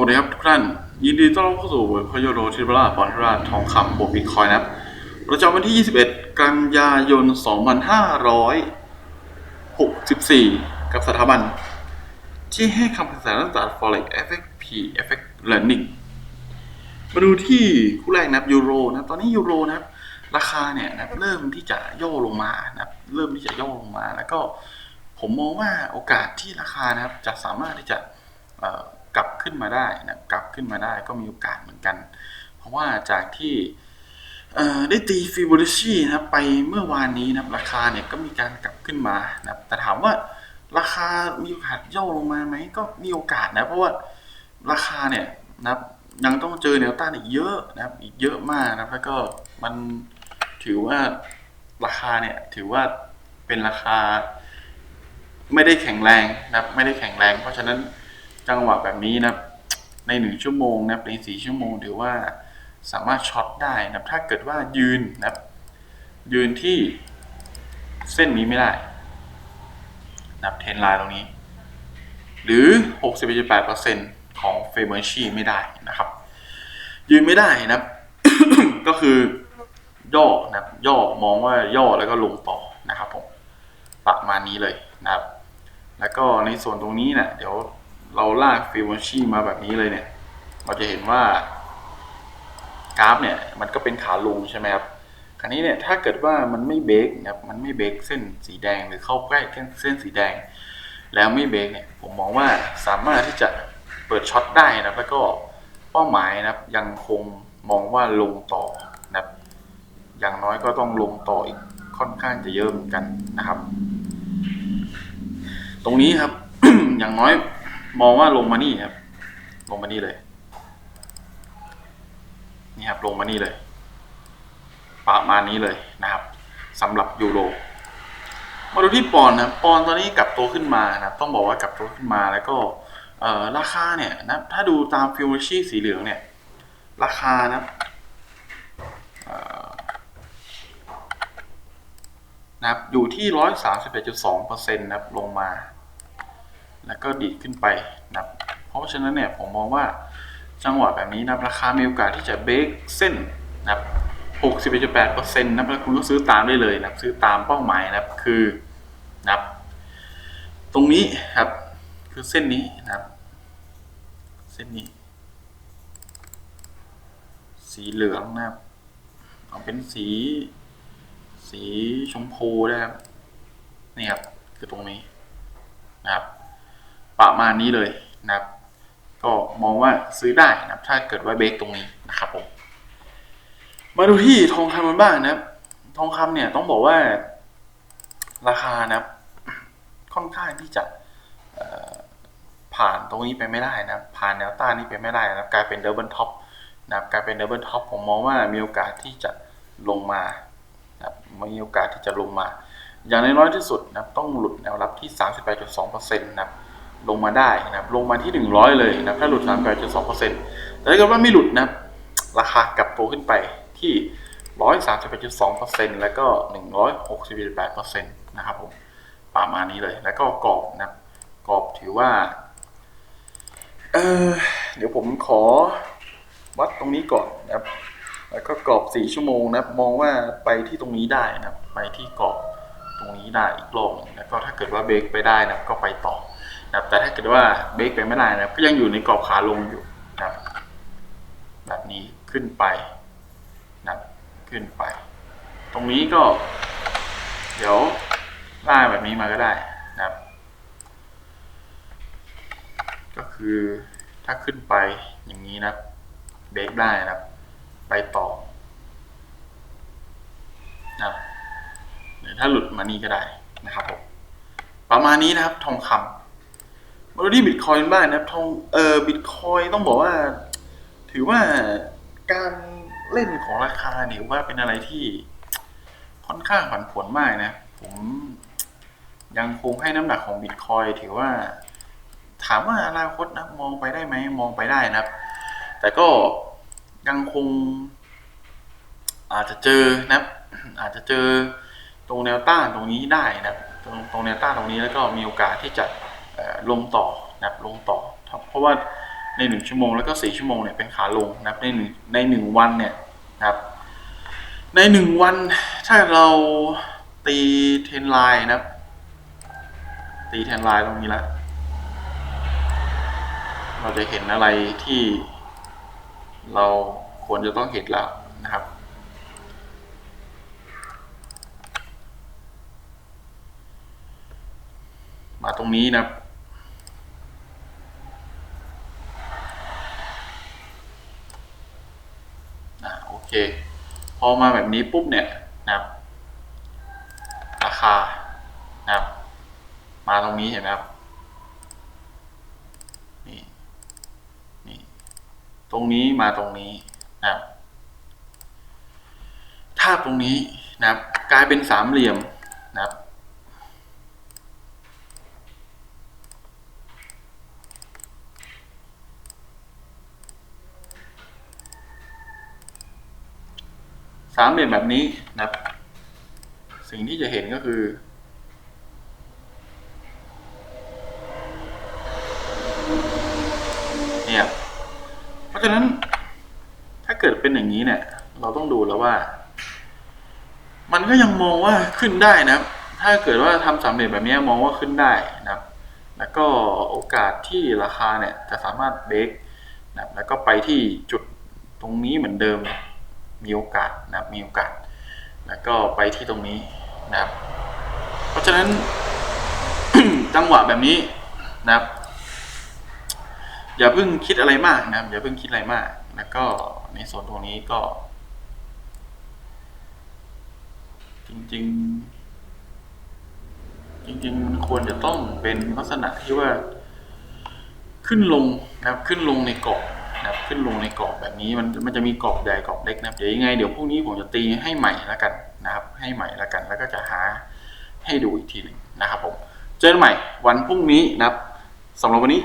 วัสดีครับทุกท่าน ยินดีต้อนรับเข้าสู่พยโรทิบราปอนทิราทองคำบวกบิตคอยนะครับประจำวันที่ 21 กันยายน 2564 กับสถาบัน ที่ให้คำปรึกษาด้านตลาด forex FXP FX Learning มาดูที่คู่แรกนะครับยูโรนะตอนนี้ยูโรนะครับราคาเนี่ยนะเริ่มที่จะย่อลงมานะเริ่มที่จะย่อลงมา แล้วก็ผมมองว่าโอกาสที่ราคานะครับจะสามารถที่จะ กลับขึ้นมาได้นะกลับขึ้นมาได้ก็มีโอกาสเหมือนกัน เพราะว่าจากที่ได้ตีฟิโบนัชชีนะไปเมื่อวานนี้นะราคาเนี่ยก็มีการกลับขึ้นมานะแต่ถามว่าราคามีโอกาสย่อลงมาไหมก็มีโอกาสนะเพราะว่าราคาเนี่ยนะยังต้องเจอแนวต้านอีกเยอะนะครับอีกเยอะมากนะแล้วก็มันถือว่าราคาเนี่ยถือว่าเป็นราคา ไม่ได้แข็งแรงนะครับไม่ได้แข็งแรง เพราะฉะนั้น จังหวะแบบนี้นะครับในหนึ่งชั่วโมงนะครับในสี่ชั่วโมงถือว่าสามารถช็อตได้นะครับถ้าเกิดว่ายืนนะครับยืนที่เส้นนี้ไม่ได้นับเทนไลน์ตรงนี้ หรือ 61.8%ของเฟเบอร์ชีไม่ได้นะครับ ยืนไม่ได้นะครับก็คือย่อนะครับย่อมองว่าย่อแล้วก็ลงต่อนะครับผมประมาณนี้เลยนะครับ แล้วก็ในส่วนตรงนี้นะเดี๋ยว เราลากฟิวชีมาแบบนี้เลยเนี่ย เราจะเห็นว่ากราฟเนี่ยมันก็เป็นขาลงใช่ไหมครับ คราวนี้เนี่ยถ้าเกิดว่ามันไม่เบรกนะครับ มันไม่เบรกเส้นสีแดงหรือเข้าใกล้เส้นสีแดง แล้วไม่เบรกเนี่ย ผมมองว่าสามารถที่จะเปิดช็อตได้นะแล้วก็เป้าหมายนะครับยังคงมองว่าลงต่อนะครับ อย่างน้อยก็ต้องลงต่ออีกค่อนข้างจะเยอะเหมือนกันนะครับ ตรงนี้ครับ อย่างน้อย มองว่าลงมานี่ครับ ลงมานี่เลย นี่ครับลงมานี่เลยประมาณนี้เลยนะครับสำหรับยูโรมาดูที่ปอนนะปอนตอนนี้กลับตัวขึ้นมานะครับต้องบอกว่ากลับตัวขึ้นมาแล้วก็ราคาเนี่ยนะถ้าดูตามฟิวชี่สีเหลืองเนี่ย ราคานะครับเอ่อนะครับอยู่ที่ร้อยสามสิบเอ็ดจุดสองเปอร์เซ็นต์นะครับลงมา แล้วก็ดีดขึ้นไปนะครับเพราะฉะนั้นเนี่ยผมมองว่าจังหวะแบบนี้นะราคามีโอกาสที่จะเบรกเส้นนะครับ61.8%นะครับแล้วคุณก็ซื้อตามได้เลยนะครับซื้อตามเป้าหมายนะครับคือนะครับตรงนี้ครับคือเส้นนี้นะครับ เส้นนี้ สีเหลืองนะครับเอาเป็นสี สีชมพูนะครับนี่ครับคือตรงนี้นะครับ ประมาณนี้เลยนะครับ ก็มองว่าซื้อได้นะครับ ถ้าเกิดว่าเบรกตรงนี้นะครับผมมาดูที่ทองคำมันบ้างนะครับ ทองคำเนี่ยต้องบอกว่าราคานะครับ ค่อนข้างที่จะผ่านตรงนี้ไปไม่ได้นะครับผ่านแนวต้านนี้ไปไม่ได้นะครับกลายเป็นดับเบิลท็อปนะครับกลายเป็นดับเบิลท็อปผมมองว่ามีโอกาสที่จะลงมานะครับมีโอกาสที่จะลงมา อย่างน้อยที่สุดนะครับต้องหลุดแนวรับที่ 38.2%นะครับ ลงมาได้นะครับลงมาที่ 100 เลยนะถ้าหลุด38.2%แต่ถ้าเกิดว่าไม่หลุดนะราคากลับตัวขึ้นไปที่131.2%แล้วก็161.8%นะครับผมประมาณนี้เลยแล้วก็กรอบนะกรอบถือว่าเออเดี๋ยวผมขอวัดตรงนี้ก่อนนะครับ แล้วก็กรอบ4ชั่วโมงนะมองว่าไปที่ตรงนี้ได้นะไปที่กรอบตรงนี้ได้อีกรอบหนึงแล้วก็ถ้าเกิดว่าเบรกไปได้นะก็ไปต่อ นะครับแต่ถ้าเกิดว่าเบรกไปไม่ได้นะครับก็ยังอยู่ในกรอบขาลงอยู่นะครับแบบนี้ขึ้นไปนะครับขึ้นไป ตรงนี้ก็ เดี๋ยวล่าแบบนี้มาก็ได้นะครับ ก็คือถ้าขึ้นไปอย่างนี้นะเบรกได้นะครับ ไปต่อนะครับหรือถ้าหลุดมานี่ก็ได้นะครับผมประมาณนี้นะครับทองคำ มาดูที่บิตคอยน์บ้างนะครับทองเออบิตคอยต้องบอกว่า ถือว่าการเล่นของราคาเนี่ยว่าเป็นอะไรที่ค่อนข้างผันผวนมากนะ ผมยังคงให้น้ำหนักของบิตคอยถือว่า ถามว่าอนาคตนะมองไปได้ไหมมองไปได้นะครับ แต่ก็ยังคง อาจจะเจอนะครับ อาจจะเจอตรงแนวต้านตรงนี้ได้นะครับ ตรงตรงแนวต้านตรงนี้แล้วก็มีโอกาสที่จะ ลงต่อนะครับลงต่อครับเพราะว่าในหนึ่งชั่วโมงแล้วก็สี่ชั่วโมงเนี่ยเป็นขาลงนะครับในหนึ่งในหนึ่งวันเนี่ยนะครับในหนึ่งวันถ้าเราตีเทนไลน์นะครับ ตีเทนไลน์ตรงนี้แล้วเราจะเห็นอะไรที่เราควรจะต้องเห็นแล้วนะครับมาตรงนี้นะครับ อ่าโอเค พอมาแบบนี้ปุ๊บเนี่ยนะครับราคานะครับ มาตรงนี้เห็นไหมครับนี่นี่ตรงนี้มาตรงนี้นะครับถ้าตรงนี้นะครับ กลายเป็นสามเหลี่ยมนะครับ สามเหลี่ยมแบบนี้นะครับ สิ่งที่จะเห็นก็คือ เนี่ย เพราะฉะนั้นถ้าเกิดเป็นอย่างนี้เนี่ย เราต้องดูแล้วว่า มันก็ยังมองว่าขึ้นได้นะครับ ถ้าเกิดว่าทำสามเหลี่ยมแบบนี้มองว่าขึ้นได้นะครับ แล้วก็โอกาสที่ราคาเนี่ยจะสามารถเบรกนะครับแล้วก็ไปที่จุดตรงนี้เหมือนเดิม มีโอกาสนะครับมีโอกาส แล้วก็ไปที่ตรงนี้นะครับ เพราะฉะนั้นจังหวะแบบนี้นะครับ อย่าเพิ่งคิดอะไรมากนะครับอย่าเพิ่งคิดอะไรมาก แล้วก็ในส่วนตรงนี้ก็ จริง ๆ จริง ๆ มันควรจะต้องเป็นลักษณะที่ว่าขึ้นลงนะครับขึ้นลงในกรอบ นะครับขึ้นลงในกรอบแบบนี้มันมันจะมีกรอบใหญ่กรอบเล็กนะครับเดี๋ยวยังไงเดี๋ยวพรุ่งนี้ผมจะตีให้ใหม่แล้วกันนะครับ ให้ใหม่แล้วกัน แล้วก็จะหาให้ดูอีกทีหนึ่งนะครับผมเจอกันใหม่วันพรุ่งนี้นะครับสำหรับวันนี้